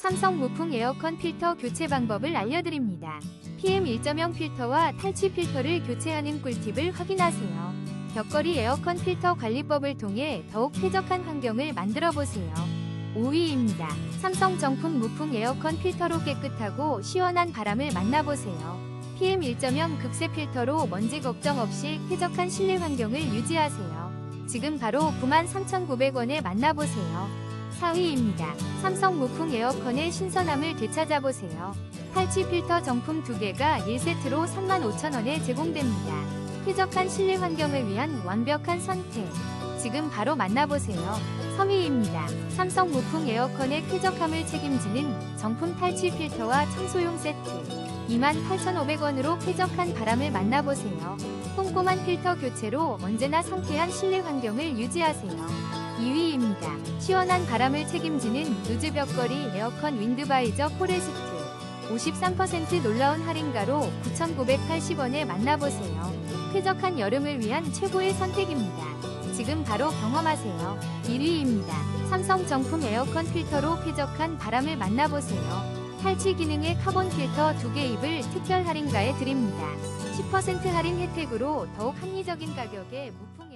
삼성 무풍 에어컨 필터 교체 방법을 알려드립니다. PM 1.0 필터와 탈취 필터를 교체하는 꿀팁을 확인하세요. 벽걸이 에어컨 필터 관리법을 통해 더욱 쾌적한 환경을 만들어 보세요. 5위입니다. 삼성 정품 무풍 에어컨 필터로 깨끗하고 시원한 바람을 만나보세요. PM 1.0 극세 필터로 먼지 걱정 없이 쾌적한 실내 환경을 유지하세요. 지금 바로 93,900원에 만나보세요. 4위입니다. 삼성 무풍 에어컨의 신선함을 되찾아보세요. 탈취 필터 정품 2개가 1세트로 35,000원에 제공됩니다. 쾌적한 실내 환경을 위한 완벽한 선택. 지금 바로 만나보세요. 3위입니다. 삼성 무풍 에어컨의 쾌적함을 책임지는 정품 탈취 필터와 청소용 세트. 28,500원으로 쾌적한 바람을 만나보세요. 꼼꼼한 필터 교체로 언제나 상쾌한 실내 환경을 유지하세요. 2위입니다. 시원한 바람을 책임지는 누즈 벽걸이 에어컨 윈드바이저 포레스트. 53% 놀라운 할인가로 9,980원에 만나보세요. 쾌적한 여름을 위한 최고의 선택입니다. 지금 바로 경험하세요. 1위입니다. 삼성 정품 에어컨 필터로 쾌적한 바람을 만나보세요. 탈취 기능의 카본 필터 2개 입을 특별 할인가에 드립니다. 10% 할인 혜택으로 더욱 합리적인 가격에 무풍